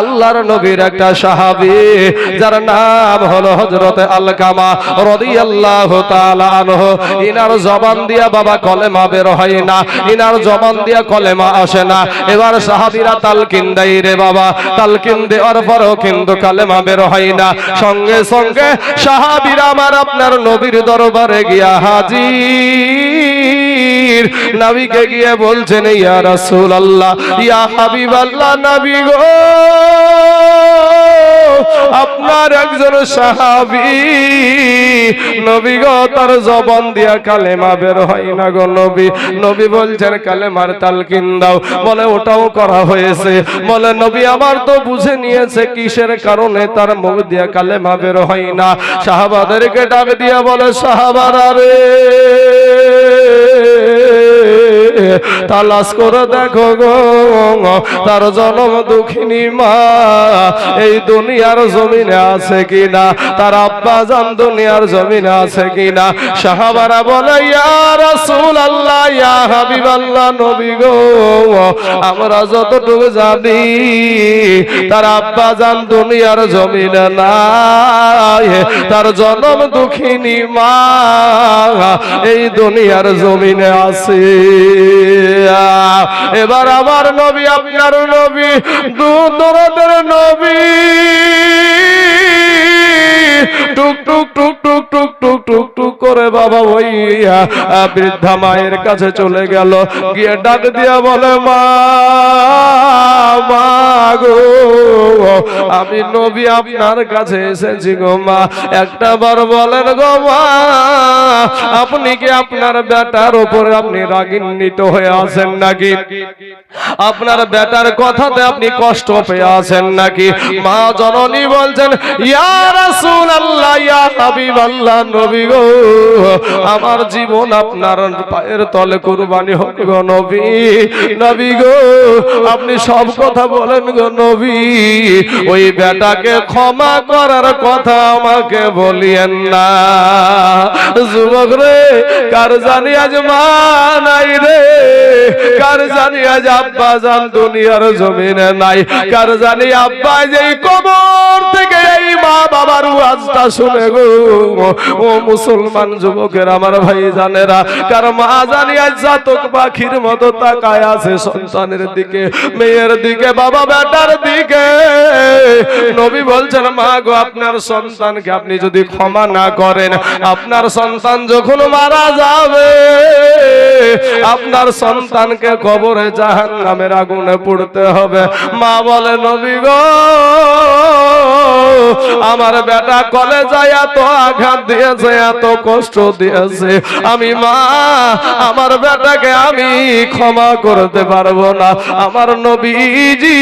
আল্লাহর নবীর একটা সাহাবী, যার নাম হলো হযরত আলকামা রাদিয়াল্লাহু তাআলা আনহু। ইনার জবান দিয়া বাবা কলেমা বের হয় না, ইনার জবান দিয়া কলেমা আসে না। এবার সাহাবীরা তালকিন দেয় রে বাবা, তালকিন দেওয়ার পরও কিন্তু কালেমা বের হয় না। সঙ্গে সঙ্গে সাহাবীরা আমার আপনার নবীর দরবারে গিয়া হাজির। নবীকে গিয়ে বলছেন, ইয়া রাসূলুল্লাহ, ইয়া হাবিবাল্লাহ, নবী গো। আপনার একজন সাহাবী নবী গো, তার জবান দিয়া কালেমা বের হয় না গো নবী। নবী বলছেন, কালেমার তালকিন দাও। বলে, ওটাও করা হয়েছে। বলে, নবী আমার তো বুঝে নিয়েছে, কিসের কারণে তার মুখ দিয়া কালেমা বের হয় না। সাহাবাদেরকে ডাক দিয়া বলে, সাহাবারা তালাশ করে দেখো গো, তার জনম দুঃখিনী মা, এই দুনিয়ার জমিনে আছে কিনা? তার আব্বা জান দুনিয়ার জমিনে আছে কিনা? সাহাবারা বলে, ইয়া আল্লাহ ইয়া হাবিব আল্লাহ নবী গো, আমরা যতটুকু জানি, তার আব্বা জান দুনিয়ার জমিনে নাই, তার জনম দুঃখিনী মা, এই দুনিয়ার জমিনে আছে। এবার আমার নবী আপনার নবী দু নবী। টুক টুক টুক টুক টুক টুক টুক টুক করে বাবা আহ, বৃদ্ধা মায়ের কাছে চলে গেল। গিয়ে ডাক দিয়া বলে মা গো আমি নবী আপনার কাছে এসেছি গো মা। একটা বার বলেন গো মা আপনি কি আপনার বেটার উপরে আপনি রাগিন্বিত হয়ে আছেন নাকি? আপনার বেটার কথাতে আপনি কষ্ট পেয়ে আছেন নাকি? মা জননী বলছেন ইয়া রাসূলুল্লাহ ইয়া হাবিবাল্লাহ, নবী গো। আমার জীবন আপনার পায়ের তলে কুরবানি হোক গো নবী। নবী গো, আপনি সব কথা বলেন গো নবী। ওই বেটাকে ক্ষমা করার কথা আমাকে বলিয়েন না। যুবক রে, কার জানি আজ মা নাই রে? কার জানি আজ আব্বা জান দুনিয়ার জমিনে নাই? কার জানি আব্বা যে কবর থেকে এই মা বাবার ওয়াজটা শুনে গো। ও মুসলমান যুবকের আমার ভাই জানেরা কার মা জানি আজ জাতক পাখির মতো তাকায় আছে সন্তানের দিকে, মেয়ের দিকে, বাবা বেটার দিকে। নবী বলছেন, মা গো, আপনার সন্তানকে আপনি যদি ক্ষমা না করেন, আপনার সন্তান যখন মারা যাবে, আপনার সন্তানকে কবরে জাহান নামের আগুনে পড়তে হবে। মা বলে নবী গো আমার বেটা কলে যায় এত আঘাত দিয়েছে, এত কষ্ট দিয়েছে। আমি মা, আমার বেটাকে আমি ক্ষমা করতে পারব না। আমার নবীজি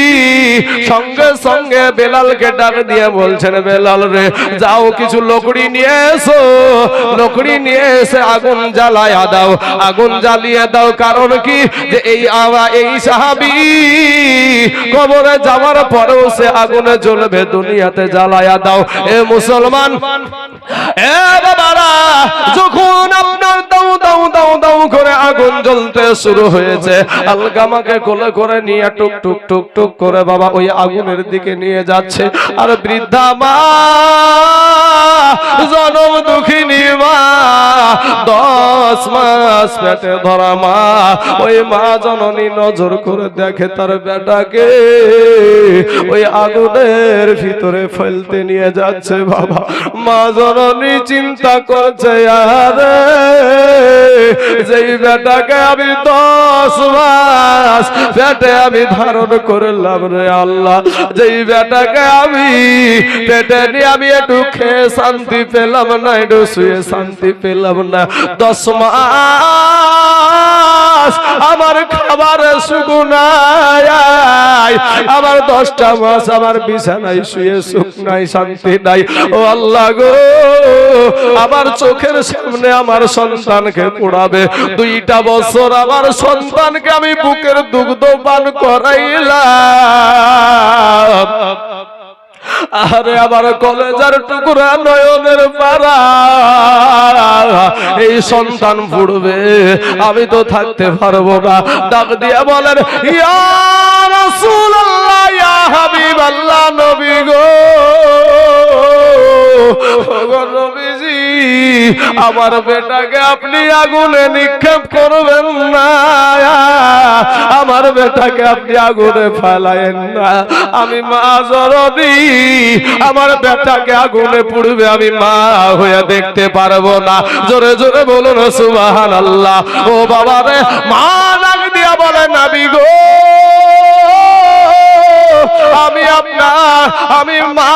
সঙ্গে সঙ্গে বেলালকে ডাক দিয়ে বলছেন, বেলাল রে, যাও কিছু লোকড়ি নিয়ে এসো। লোকড়ি নিয়ে এসে আগুন জ্বালায়া দাও। আগুন জ্বালিয়ে দাও, কারণ কি? যে এই আওয়া, এই সাহাবি কবরে যাওয়ার পরেও সে আগুনে জ্বলবে দুনিয়াতে। জ্বালায়া দাও। এ মুসলমান এ বাবারা, যখন আপনার দাও দাও দাও দাও করে আগুন জ্বলতে শুরু হয়েছে আলগামাকে কোলে করে নিয়ে টুক টুক টুক টুক করে বাবা ওই আগুনের দিকে নিয়ে যাচ্ছে। আর বৃদ্ধা মা, জনম দুঃখিনী মা, দশ মাস পেটে ধরা মা, ওই মা জননী নজর করে দেখে তার বেটাকে ওই আগুনের ভিতরে ফেলতে নিয়ে যাচ্ছে বাবা। মা জননী চিন্তা করছে আরে যেই বেটাকে আমি দশ মাস পেটে আমি ধারণ করলাম রে আল্লাহ, যেই বেটাকে আমি পেটে নিয়ে আমি একটু খেয়ে শান্তি পেলাম না, একটু শুয়ে শান্তি পেলাম না। দশ মাস আমার খাবার শুকুনায় আমার দশটা মাস আমার বিছানায় শুয়ে সুখ নাই, শান্তি নাই। ও আল্লাহ গো। আমার চোখের সামনে আমার সন্তানকে পোড়াবে। দুইটা বছর আমার সন্তানকে আমি বুকের দুগ্ধ পান করাইলাম। আরে আমার কলেজার টুকরা নয়নের পাড়া। এই সন্তান পড়বে আমি তো থাকতে পারব না। ডাক দিয়া বলেন আমার বেটাকে আপনি আগুনে নিক্ষেপ করবেন না। আমার বেটাকে আপনি আগুনে ফেলায়েন না। আমি মা জরদি আমার বেটাকে আগুনে পুড়বে, আমি মা হয়ে দেখতে পারব না। জোরে জোরে বলুন সুবাহান আল্লাহ ও বাবা রে, মা ডাক দিয়া বলে, নাবি গো, আমি আপনার, আমি মা।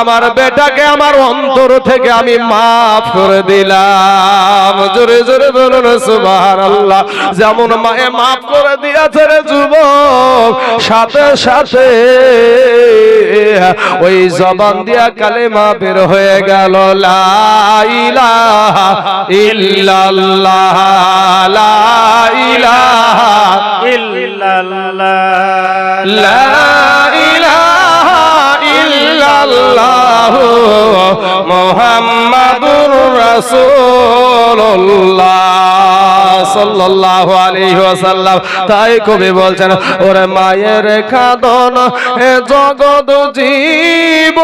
আমার বেটাকে আমার অন্তর থেকে আমি মাফ করে দিলাম। জোরে জোরে বলুন সুবাহান আল্লাহ যেমন মায়ে মাফ করে দিয়েছে রে যুবক, সাথে সাথে ওই জবান দিয়া কালেমা বের হয়ে গেল লা ইলাহা ইল্লাল্লাহ। ইল্লাল্লাহ মুহাম্মাদুর রাসূলুল্লাহ সাল্লাল্লাহু আলাইহি ওয়াসাল্লাম। তাই কবি বলছেন, ওরে মায়ের খাদন, এ জগৎ জীব।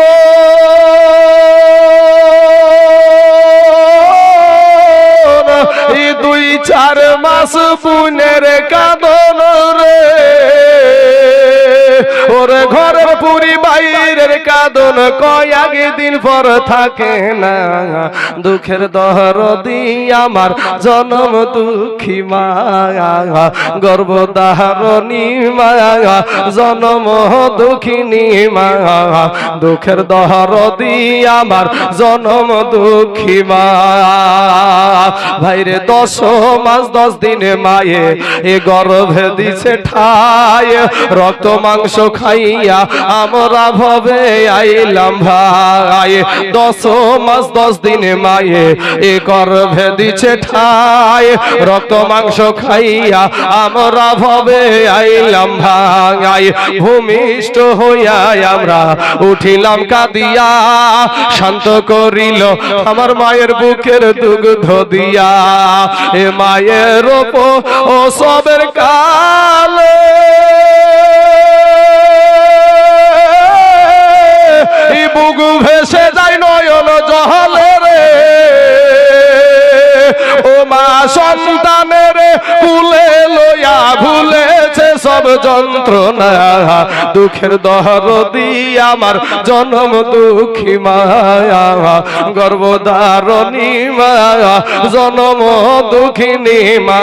দুই চার মাস পুনের কাদন কয়েক দিন পর থাকে না। দুঃখের দহর আমার জনম দুঃখী মায়া। গর্ভধারণী মায়া, জনম দুঃখিনী মায়া। দুঃখের দহর আমার জনম দুঃখী মায়া। ভাইরে দশ মাস, দশ দিনে মায়ে, এ গর্ভে দিছে ঠায়। রক্ত মাংস খাইয়া আমরা ভবে আইলাম ভাই দশ মাস, দশ দিনে মায়ে, এ গর্ভে দিছে ঠায়, রক্ত মাংস খাইয়া আমরা ভবে ভূমিষ্ঠ হইয়া আমরা উঠিলাম কাদিয়া, শান্ত করিল আমার মায়ের বুকের দুগ্ধ দিয়া, এ মায়ের ও সবের কালে বুক ভেসে যায় নয়ন জহলে রে। ও মা সন্তানের কুলে লইয়া ভুলেছে সব যন্ত্রণা, দুঃখের দহর দিয়া আমার, জন্ম দুঃখী মায়া, গর্ভধারণী মায়া, জন্ম দুঃখিনী মা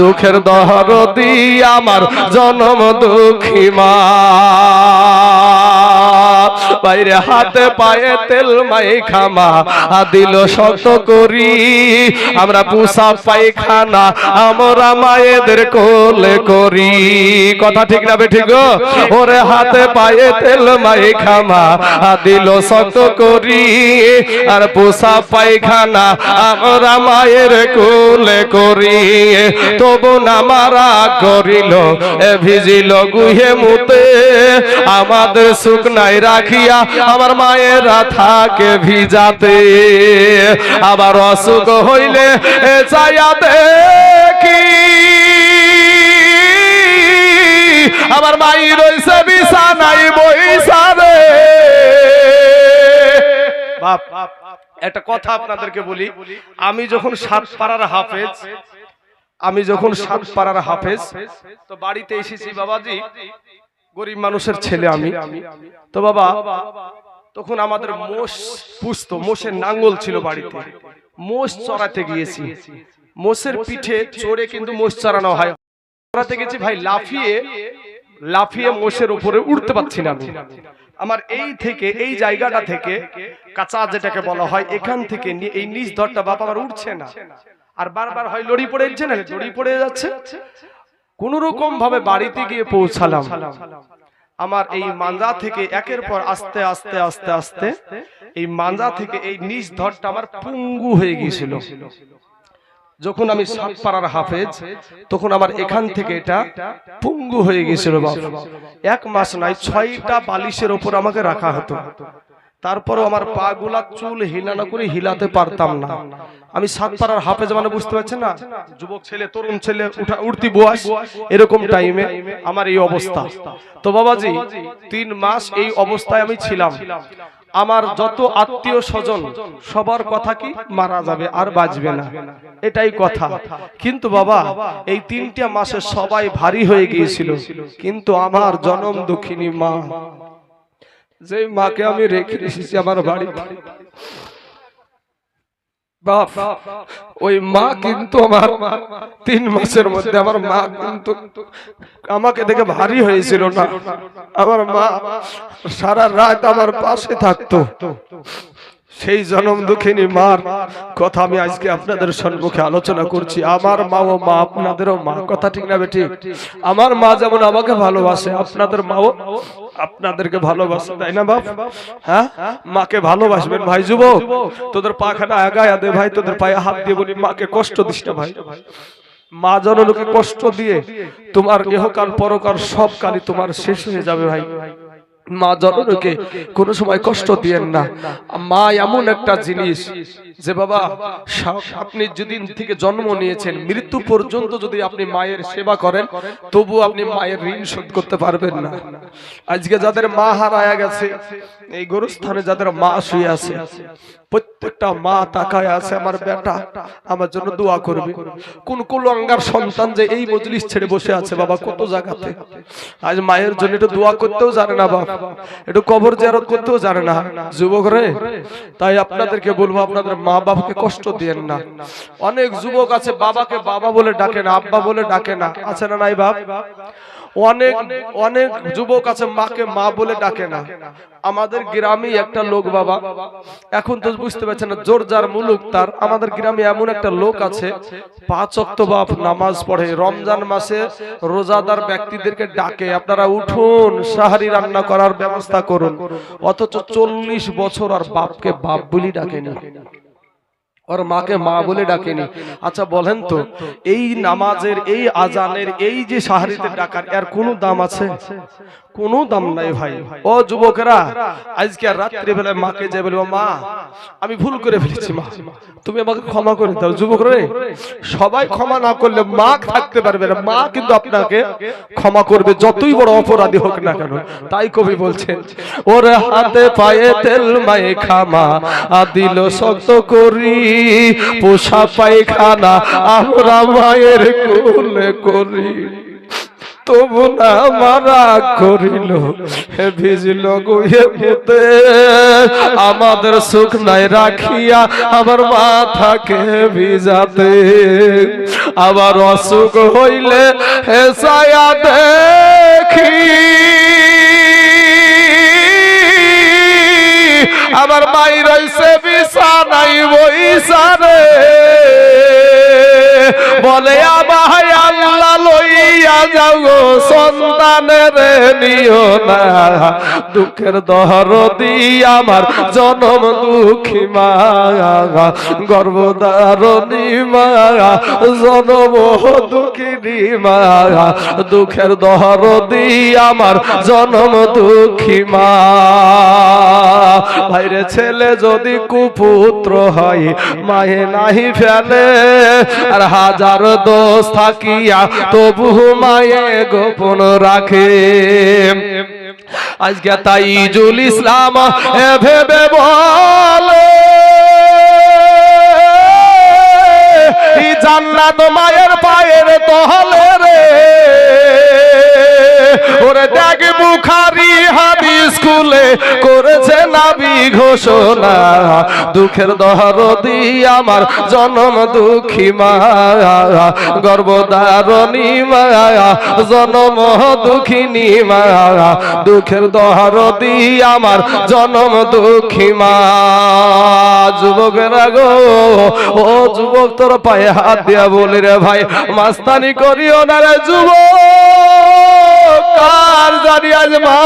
দুঃখের দহর দিয়া আমার, জন্ম দুঃখী মা। বাইরে হাতে পায়ে তেল মাই খামা দিল শক্ত করি, আমরা পুষা পায়খানা, আমরা মায়েদের কোলে করি। কথা ঠিক না বে ঠিক? ওরে হাতে পায়ে তেল মাই খামা, দিল শক্ত করি। আর পুষা পায়খানা আমরা মায়ের কোলে করি। তবু না মারা করিল, এ ভিজিল গুহে মুতে। আমাদের সুখ নাই রাখিয়া আমার মায়েরা থাকে ভিজাতে। আবার অসুখ হইলে চাইয়া দেখি। আমার মাই রইছে বিছানাই বইসারে বাপ, একটা কথা আপনাদেরকে বলি। আমি যখন সাত পাড়ার হাফেজ, আমি যখন সাত পাড়ার হাফেজ, তো বাড়িতে এসেছি বাবাজি, গরিব মানুষের ছেলে আমি। তো বাবা, তখন আমাদের মোষ পুষতো, মোষের নাঙ্গল ছিল বাড়িতে। মোষ চড়াতে গিয়েছি। মোষের পিঠে চড়ে কিন্তু মোষ চড়ানো হয়। চড়াতে গেছি ভাই লাফিয়ে লাফিয়ে মোষের উপরে উঠতে পারছি না আমি। আমার এই থেকে এই জায়গাটা থেকে কাঁচা যেটাকে বলা হয় এখান থেকে এই নিজ ধরটা বাপ আমার উঠছে না। আর বারবার হয় লড়ি পড়ে যাচ্ছে না লড়ি পড়ে যাচ্ছে। কোন রকম ভাবে বাড়িতে গিয়ে পৌঁছালাম। আমার এই মাঞ্জা থেকে একের পর আস্তে আস্তে আস্তে আস্তে এই মাঞ্জা থেকে এই নিজ ধরটা আমার পুঙ্গু হয়ে গিয়েছিল। যখন আমি সাত পাড়ার হাফেজ, তখন আমার এখান থেকে এটা পুঙ্গু হয়ে গেছিল বাপ। এক মাস নাই, ছয়টা বালিশের ওপর আমাকে রাখা হতো। তারপরও আমার পা গুলা চুল হিলানো করে হিলাতে পারতাম না। আমি সাত পাড়ার হাফেজ মানে বুঝতে পারছেন না? যুবক ছেলে, তরুণ ছেলে, উঠা, উঠতি বয়স, এরকম টাইমে আমার এই অবস্থা। তো বাবাজি, তিন মাস এই অবস্থায় আমি ছিলাম। আমার যত আত্মীয় স্বজন সবার কথা কি মারা যাবে আর বাঁচবে না? এটাই কথা। কিন্তু বাবা এই তিনটা মাসে সবাই ভারী হয়ে গিয়েছিল। কিন্তু আমার জনম দুঃখিনী মা। যে মাকে আমি রেখে এসেছি আমার বাড়ি বাপ, ওই মা কিন্তু আমার তিন মাসের মধ্যে আমার মা কিন্তু আমাকে দেখে ভারী হয়েছিল না। আমার মা সারা রাত আমার পাশে থাকতো। সেই জনম দুঃখিনী মার কথা আমি আজকে আপনাদের সম্মুখে আলোচনা করছি। আমার মা ও মা, আপনাদেরও মা কথা ঠিক না বেটি আমার মা যেমন আমাকে ভালোবাসে, আপনাদের মাও আপনাদেরকে ভালোবাসে তাই না বাপ? হ্যাঁ? মাকে ভালোবাসবেন ভাই যুবক? তোদের পাখানা আগায় দে ভাই তোদের পায়ে হাত দিয়ে বলি মাকে কষ্ট দিস না ভাই। মা জননীকে কষ্ট দিয়ে তোমার ইহকাল পরকাল সব কালই তোমার শেষ হয়ে যাবে ভাই। মা জননীকে কোনো সময় কষ্ট দিয়েন না। মা এমন একটা জিনিস যে বাবা আপনি যেদিন থেকে জন্ম নিয়েছেন মৃত্যু পর্যন্ত যদি আপনি মায়ের সেবা করেন তবু আপনি মায়ের ঋণ শোধ করতে পারবেন না। আজকে যাদের মা হারায়া গেছে এই গরুস্থানে যাদের মা শুয়ে আছে প্রত্যেকটা মা তাকায় আছে আমার বেটা আমার জন্য দোয়া করবে। কোন কুলঙ্গার সন্তান যে এই মজলিস ছেড়ে বসে আছে বাবা কত জায়গাতে আজ মায়ের জন্য একটু দোয়া করতেও জানে না বাবা একটু কবর জিয়ারত করতেও জানে না। যুবক রে, তাই আপনাদেরকে বলব, আপনাদের মা বাবাকে কষ্ট দিয়েন না। অনেক যুবক আছে, বাবাকে বাবা বলে ডাকে না, আব্বা বলে ডাকে না। আছে না নাই বাপ? অনেক অনেক যুবক আছে মাকে মা বলে ডাকে না। আমাদের গ্রামে একটা লোক বাবা, এখন তো বুঝতে পারছেন না, জোর যার মুলুক তার, আমাদের গ্রামে এমন একটা লোক আছে, পাঁচ বাপ নামাজ পড়ে, রমজান মাসে রোজাদার ব্যক্তিদেরকে ডাকে, আপনারা উঠুন সাহারি রান্না করার ব্যবস্থা করুন। অথচ চল্লিশ বছর আর বাপকে বাপ বলি ডাকেনি। ওর মাকে মা বলে ডাকেনি আচ্ছা বলেন তো এই নামাজের এই আজানের এই যে সাহারিতে ডাকার এর কোনো দাম আছে? কোনো দাম নাই ভাই। ও যুবকেরা আজকে রাত্রি বেলায় মাকে যে বলব মা আমি ভুল করে ফেলেছি মা। তুমি আমাকে ক্ষমা করে দাও যুবক রে। সবাই ক্ষমা না করলে মা থাকতে পারবে না। মা কিন্তু আপনাকে ক্ষমা করবে যতই বড় অপরাধী হোক না কেন তাই কবি বলছেন ওরে হাতে পায়ে তেল মায়ে খামা দিল শক্ত করি পোষা পায়খানা আমরা মায়ের কোলে করি। তবু না মারা করিল। হে ভিজল গুয়ে মুতে আমাদের সুখ নাই রাখিয়া আবার মাথাকে ভিজাতে। আবার অসুখ হইলে হে সায়া দেখি। আমার মাই রইছে বিছানাই বইসারে বলে আবাহ আল্লাহ লইয়া যাও গো সন্তানের নিও না। দুঃখের দহর আমার, জনম দুঃখী মা। গর্ভধারণী মা, জনম দুঃখিনী মা। দুঃখের দহর আমার, জনম দুঃখী মা। ভাইরে ছেলে যদি কুপুত্র হয়, মায়ে নাহি ফেলে। আর হাজার দোষ থাকিয়া তবু মায়ে গোপন রাখে। আজকে তাই জুল ইসলাম ভেবে বলে জান্নাত মায়ের পায়ের তহলে রে। ওরে দেখ বুখারি হাদিস খুলে করেছে নাবি ঘোষণা। দুঃখের দহরদি আমার জনম দুঃখী মা। গর্ভধারণী মা, জনম দুঃখিনী মা। দুঃখের দহরদি আমার জনম দুঃখী মা। যুবকেরা গো, ও যুবক তোর পায়ে হাত দিয়া বলি রে ভাই মাস্তানি করিও না রে যুব কার জানি আজ মা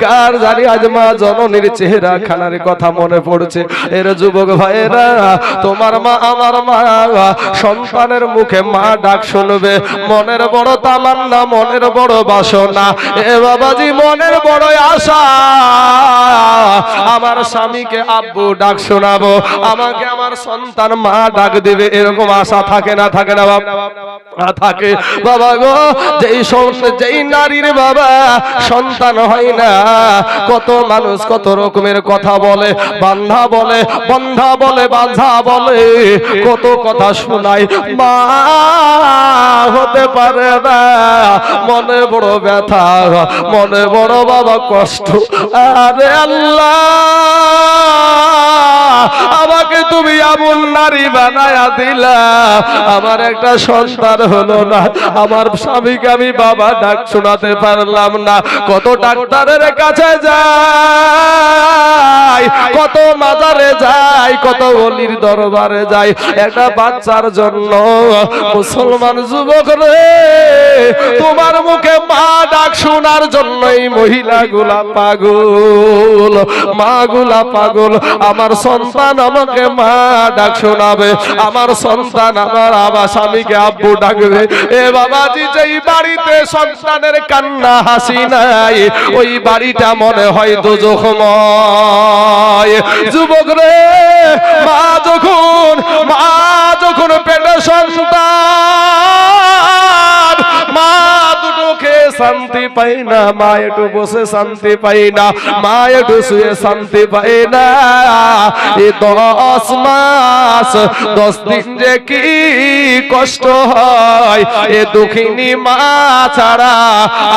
কার জানি আজ মা জননীর চেহারা খানার কথা মনে পড়ছে। এর যুবক ভাইয়েরা, তোমার মা আমার মা, সন্তানের মুখে মা ডাক শুনবে। মনের বড় তামান্না, মনের বড় বাসনা। এ বাবাজি, মনের বড় আশা। আমার স্বামীকে আব্বু ডাক শোনাবো। আমাকে আমার সন্তান মা ডাক দেবে। এরকম আশা থাকে না থাকে না বাবা থাকে। বাবা গো, যেই সং- যেই নারীর বাবা সন্তান হয় না কত মানুষ কত রকমের কথা বলে, বান্ধা বলে, বন্ধা বলে, বাঁধা বলে, কত কথা শোনায়। মা, হতে পারে না, মনে বড় ব্যথা, মনে বড় বাবা কষ্ট। আরে আল্লাহ, আমাকে তুমি এমন নারী বানায়া দিলা। আমার একটা সন্তান হলো না, আমার স্বামীকে আমি বাবা ডাক শোনাতে পারলাম না। কত ডাক্তারের কাছে যাই, কত মাজারে যাই, কত অলির দরবারে যাই। একটা বাচ্চার জন্য মুসলমান যুবক রে, তোমার মুখে মা ডাক শোনার জন্যই মহিলাগুলা পাগল মাগুলা পাগল, আমার সন্তান আমাকে মা ডাক শোনাবে, আমার সন্তান আমার আবার স্বামীকে আব্বু ডাকবে। এ বাবাজি, যেই বাড়িতে সন্তানের কান্না হাসি নাই, ওই বাড়িটা মনে হয় দুজখময় যুবক রে মা যখন মা যখন পেটে সন্তান শান্তি পাই না মা বসে শান্তি পাই না মা শুয়ে শান্তি পাই না। এ দশ মাস, দশ দিন যে কি কষ্ট হয়, এ দুঃখিনী মা ছাড়া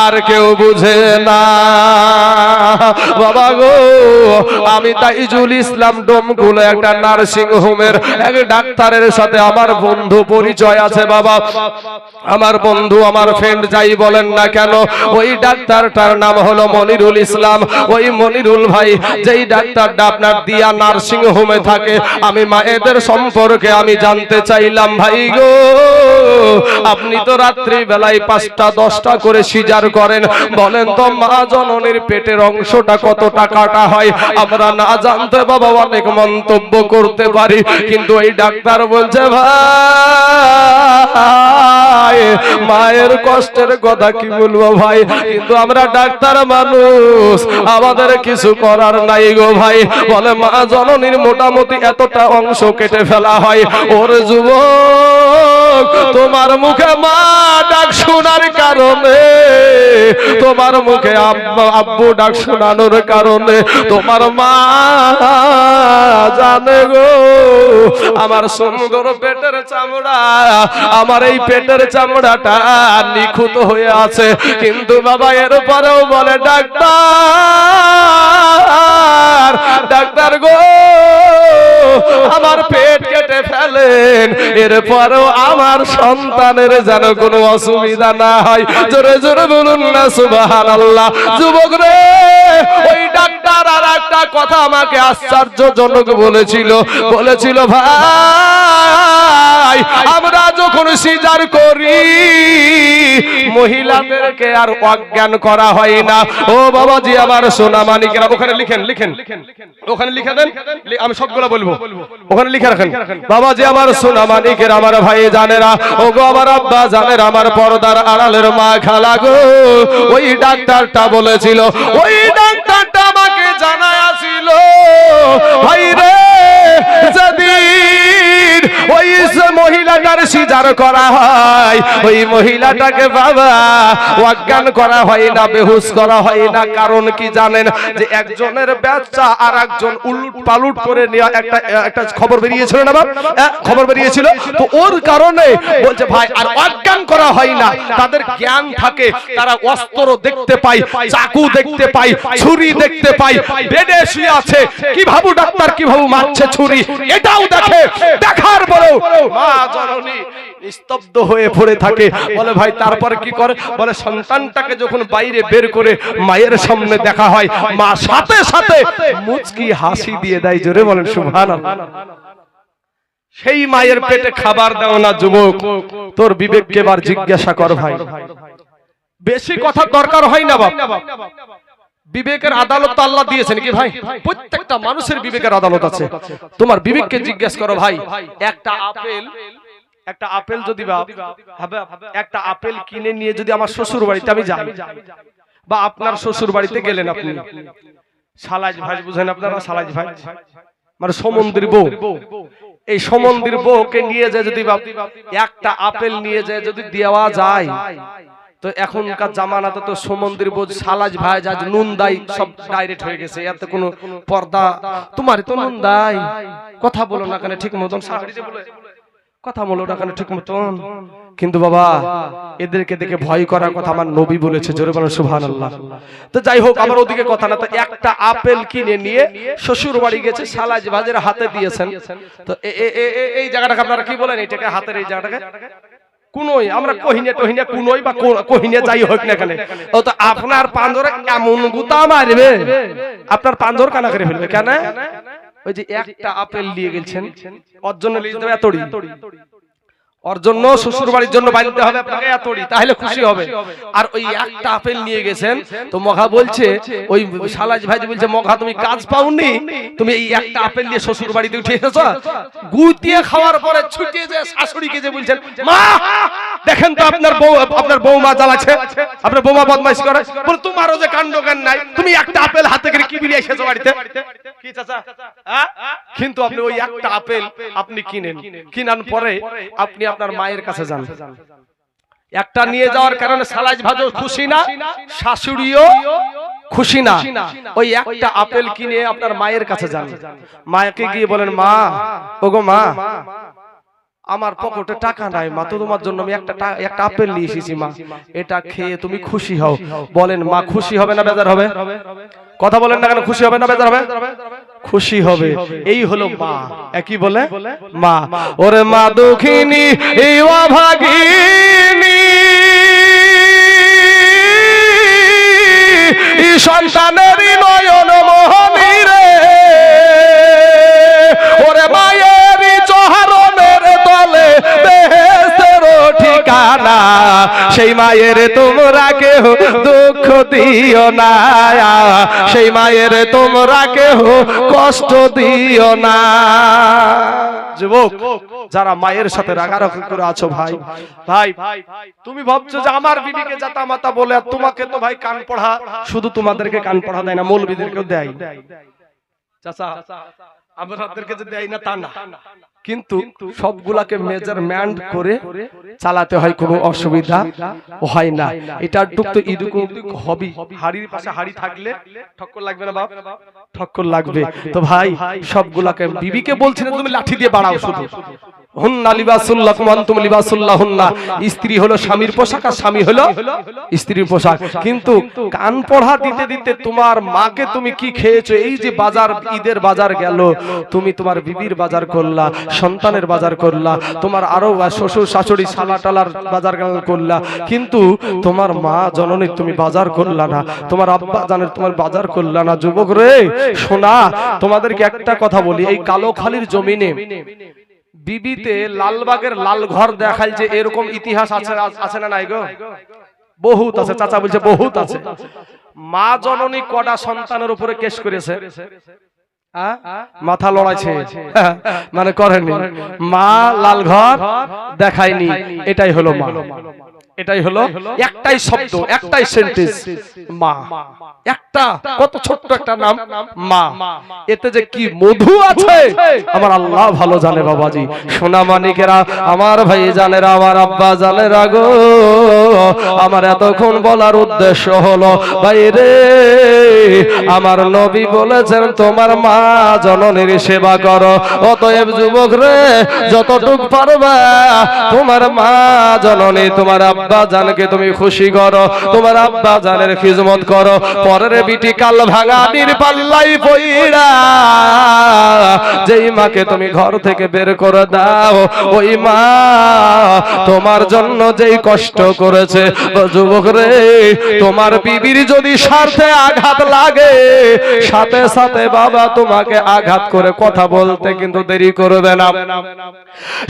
আর কেউ বুঝে না। বাবা গো, আমি তাইজুল ইসলাম ডোমগুলো একটা নার্সিং হোমের এক ডাক্তারের সাথে আমার বন্ধু পরিচয় আছে, বাবা। আমার বন্ধু, আমার ফ্রেন্ড যাই বলেন না কেন ওই ডাক্তারটার নাম হলো মনিরুল ইসলাম। ওই মনিরুল ভাই, যেই ডাক্তারটা আপনার দিয়া নার্সিং হোমে থাকে, আমি মায়েদের সম্পর্কে আমি জানতে চাইলাম, ভাই গো। আপনি তো রাত্রি বেলায় পাঁচটা, দশটা করে সিজার করেন। বলেন তো, মা জননীর পেটের অংশটা কতটা কাটা হয়? আমরা না জানতে বাবা, অনেক মন্তব্য করতে পারি। কিন্তু এই ডাক্তার বলছে, ভাই মায়ের কষ্টের কথা কি বলব ভাই? কিন্তু আমরা ডাক্তার মানুষ, আমাদের কিছু করার নাই গো ভাই। বলে, মা, জননীর মোটামুটি এতটা অংশ কেটে ফেলা হয়। ওর যুবক, তোমার মুখে মা ডাক শোনার কারণে, তোমার মুখে আব্বা ডাক শোনানোর কারণে, তোমার মা জানে গো, আমার সুন্দর পেটের চামড়া, আমার এই পেটের চামড়াটা নিখুঁত হয়ে আছে। কিন্তু বাবা এর পরেও বলে, ডাক্তার ডাক্তার গো, আমার পেট কেটে ফেলেন। এরপরও আমার সন্তানের যেন কোনো অসুবিধা না হয়। জোরে জোরে বলুন না সুবাহান আল্লাহ যুবক রে, ওই ডাক্তার একটা কথা আমাকে আশ্চর্যজনক বলেছিল। বলেছিল, ভাই, আমরা যখন সিজার করি, মহিলাদেরকে আর অজ্ঞান করা হয় না। ও বাবাজি, আমার সোনা মানিকেরা, ওখানে লিখেন লিখেন, ওখানে লিখে দেন। আমি সবগুলো বলব। ওখানে লিখে রাখেন। বাবাজি, আমার সোনা মানিকের, আমার ভাই জানেরা ও গো আমার আব্বা জানেরা, আমার পর্দার আড়ালের মা খালা গো, ওই ডাক্তারটা বলেছিল, ওই জানায়াছিল ভাই মহিলাটার সিজার করা হয় ওই মহিলাটাকে বাবা অজ্ঞান করা হয় না বেহুশ করা হয় না। কারণ কি জানেন যে একজনের বাচ্চা আর একজন উলট পালুট করে নেওয়া একটা একটা খবর বেরিয়েছিল না বাপ? হ্যাঁ, খবর বেরিয়েছিল। তো ওর কারণে বলছে ভাই আর অজ্ঞান করা হয় না। তাদের জ্ঞান থাকে তারা অস্ত্র দেখতে পায় চাকু দেখতে পায় ছুরি দেখতে পায় বেডে শুয়ে আছে। কি ভাবু ডাক্তার কি ভাবু মারছে ছুরি? এটাও দেখে দেখার পরেও মা জননী স্তব্ধ হয়ে পড়ে থাকে। বলে, ভাই, তারপরে কি করে? বলে, সন্তানটাকে যখন বাইরে বের করে মায়ের সামনে দেখা হয়, মা সাথে সাথে মুচকি হাসি দিয়ে দেয়। জোরে বলেন সেই মায়ের পেটে খাবার দাও না, যুবক। তোর বিবেককে এবার জিজ্ঞাসা কর, ভাই। বেশি কথা দরকার হয় না, বাপ। বিবেকের আদালত আল্লাহ দিয়েছেন কি ভাই? প্রত্যেকটা মানুষের বিবেকের আদালত আছে। তোমার বিবেককে জিজ্ঞেস করো ভাই, একটা আপেল একটা আপেল যদি একটা আপেল কিনে নিয়ে যদি আমার শ্বশুর বাড়িতে আমি যাই, বা আপনার শ্বশুর বাড়িতে গেলেন আপনি। সালাজ ভাই বুঝেন আপনারা, সালাজ ভাই? মানে সমন্দির বউ। এই সমন্দির বউকে নিয়ে যায় যদি একটা আপেল নিয়ে যায় যদি দেওয়া যায় তো এখনকার জামানাতে তো সমন্দির বোঝ সালাজ ভাই যা নুন দাই সব ডাইরেক্ট হয়ে গেছে এতে কোনো পর্দা তোমার তো নুন দাই কথা বলো না কেন ঠিক মতন কথা বলো না কেন ঠিক মতন। কিন্তু বাবা এদেরকে দেখে ভয় করার কথা আমার নবী বলেছে জোরে বলো সুবহান আল্লাহ তো যাই হোক আমার ওদিকে কথা না তো একটা আপেল কিনে নিয়ে শ্বশুর বাড়ি গেছে সালাজ ভাজের হাতে দিয়েছেন। তো এই জায়গাটাকে আপনারা কি বলেন? এটাকে হাতের এই জায়গাটাকে? কুনই আমরা কহিনে টহিনে কোনোই বা কহিনে যাই হোক না কেন। ও তো আপনার পাঁজরে কেমন গুতা মারবে। আপনার পাঁজর কানা করে ফেলবে কেন? ওই যে একটা আপেল নিয়ে গেছেন অর্জন জন্য এতড়ি ওর জন্য শ্বশুর বাড়ির জন্য বাড়িতে হবে আপনাকে এতড়ি তাহলে খুশি হবে। আর ওই একটা আপেল নিয়ে গেছেন তো মঘা বলছে ওই সালাজ ভাই বলছে মঘা তুমি কাজ পাওনি? তুমি এই একটা আপেল নিয়ে শ্বশুর বাড়িতে উঠে এসেছ? গুতিয়ে খাওয়ার পরে ছুটিয়ে যে শাশুড়িকে যে বলছেন মা! দেখেন তো আপনার বউ, আপনার বৌমা জ্বালাচ্ছে, আপনার বৌমা বদমাইশ করে। বলে, তোমারও যে কাণ্ড জ্ঞান নাই, তুমি একটা আপেল হাতে করে কি বিলিয়ে এসেছ বাড়িতে? কি চাচা? কিন্তু আপনি ওই একটা আপেল আপনি কিনেন। কিনান পরে আপনি আপনার মায়ের কাছে যান। একটা নিয়ে যাওয়ার কারণে সালাজ ভাজও খুশি না, শাশুড়িও খুশি না। ওই একটা আপেল কিনে আপনার মায়ের কাছে যান। মাকে গিয়ে বলেন, মা, ওগো মা আমার পকেটে টাকা নাই মা তো তোমার জন্য আমি একটা একটা আপেল নিয়ে এসেছি মা। এটা খেয়ে তুমি খুশি হও। বলেন মা খুশি হবে না বেজার হবে? কথা বলেন না কেন খুশি হবে না বেজার হবে? খুশি হবে। এই হলো মা। একই বলে? মা। ওরে মা দুঃখিনী এই অভাগিনী। এই সন্তানেরই নয়ন মোহনী রে ওরে মায়েরই ঠিকানা সেই মায়ের তোমরা কেহ দুঃখ দিও না। সেই মায়ের তোমরা কেহ কষ্ট দিও না। যুবক যারা মায়ের সাথে রাগারাগি করে আছো ভাই ভাই তুমি ভাবছ যে আমার বিবিকে জাতা মাতা বলে আর তোমাকে তো ভাই কান পড়া শুধু তোমাদেরকে কান পড়া দেয় না মৌলবিদেরকেও দেয়। চাচা আমাদেরকে যে দেয় না তা না। কিন্তু সবগুলাকে মেজারমেন্ট করে চালাতে হয় কোনো অসুবিধা হয় না। এটার টুক তো ইদুকু হবি। হাড়ির পাশে হাড়ি থাকলে ঠক্কর লাগবে না বাপ? ঠক্কর লাগবে। তো ভাই সবগুলাকে বিবিকে বলছি না তুমি লাঠি দিয়ে বাড়াও শুধু। হুন্না লিবাসুল্লাহ কুমান্তুম লিবাসুল্লাহ হুন্না স্ত্রী হলো স্বামীর পোশাক আর স্বামী হলো স্ত্রীর পোশাক। কিন্তু কান পড়া দিতে দিতে তোমার মাকে তুমি কি খেয়েছো? এই যে বাজার, ঈদের বাজার গেল, তুমি তোমার বিবির বাজার করলা, সন্তানের বাজার করলা, তোমার আরও শ্বশুর, শাশুড়ি শালা টালার বাজার করলা। কিন্তু তোমার মা জননী তুমি বাজার করলা না, তোমার আব্বা জানের তোমার বাজার করলা না। যুবক রে, শোনা, তোমাদেরকে একটা কথা বলি, এই কালো খালির জমিনে বিবিতে লালবাগের লাল ঘর দেখাল যে এরকম ইতিহাস আছে আছে না নাই গো? বহুত আছে চাচা বলছে বহুত আছে। মা জননী কটা সন্তানের উপরে কেস করেছে? মাথা লড়াইছে। মানে করেনি মা লাল ঘর দেখায়নি। এটাই হলো মা। এটাই হলো একটাই শব্দ একটাই সেন্টেন্স মা। একটা কত ছোট্ট একটা নাম। মা। এতে যে কি মধু আছে? আমার আল্লাহ ভালো জানে বাবাজি। সোনা মানিকেরা আমার ভাই জানেরা আমার আব্বা জানেরা গো। আমার এতক্ষণ বলার উদ্দেশ্য হলো ভাই রে আমার নবী বলেছেন তোমার মা জননীর সেবা করো। অতএব যুবক রে যতটুক পারবা তোমার মা জননী তোমার আব্বা জানকে তুমি খুশি করো, তোমার আব্বা জানের খিজমত করো, পরের বিটি কাল ভাঙা নির্পাল্লাই পইরা যেই মাকে তুমি ঘর থেকে বের করে দাও, ওই মা তোমার জন্য যেই কষ্ট করেছে যুবক রে, তোমার বিবির যদি স্বার্থে আঘাত লাগে, সাথে সাথে বাবা তোমাকে আঘাত করে কথা বলতে কিন্তু দেরি করবে না।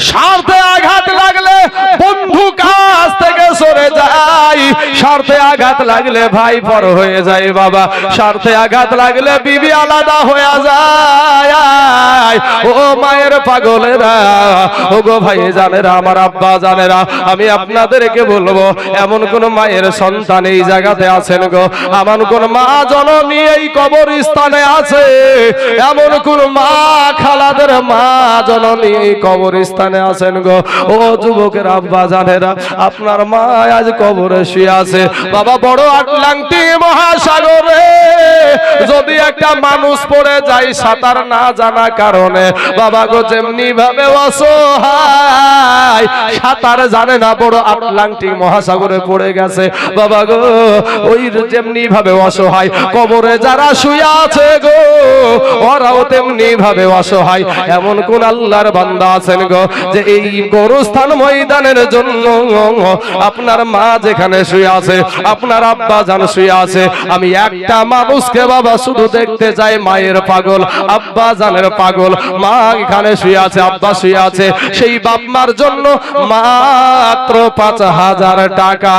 স্বার্থে আঘাত লাগলে বন্ধু কাছ থেকে সরে যায় স্বার্থে আঘাত লাগলে ভাই পর হয়ে যায় বাবা। স্বার্থে আঘাত লাগলে বিবি আলাদা হয়ে যায়। ও মায়ের পাগলেরা, ও গো ভাই জানেরা, আমার আব্বা জানেরা, আমি আপনাদেরকে বলব, এমন কোন মায়ের সন্তান এই জায়গাতে আছেন গো? এমন কোন মা জননী এই কবরস্থানে আছে? এমন কোন মা খালাদের মা জননী এই কবরস্থানে আছেন গো? ও যুবকের আব্বা জানেরা, আপনার মা আজ কবরে শুয়ে আছে। বাবা, বড় আটলান্টি মহাসাগরে। যদি একটা মানুষ পড়ে যায়, সাঁতার না জানা কারণে। বাবা গো যেমনি ভাবে অসহায়, সাঁতার জানে না, বড় আটলান্টিক মহাসাগরে পড়ে গেছে। বাবা গো, ওই যেমনি ভাবে অসহায়, কবরে যারা শুয়ে আছে গো, ওরাও তেমনি ভাবে অসহায়। এমন কোন আল্লাহর বান্দা আছেন গো, যে এই গোরস্থান ময়দানের জন্য আপনার মা যেখানে শুয়ে আছে, আপনার আব্বা জান শুয়ে আছে, আমি একটা মানুষকে বাবা শুধু দেখতে যাই মায়ের পাগল, আব্বা জানের পাগল। মা এখানে শুয়ে আছে, আব্বা শুয়ে আছে, সেই বাপমার জন্য মাত্র পাঁচ হাজার টাকা।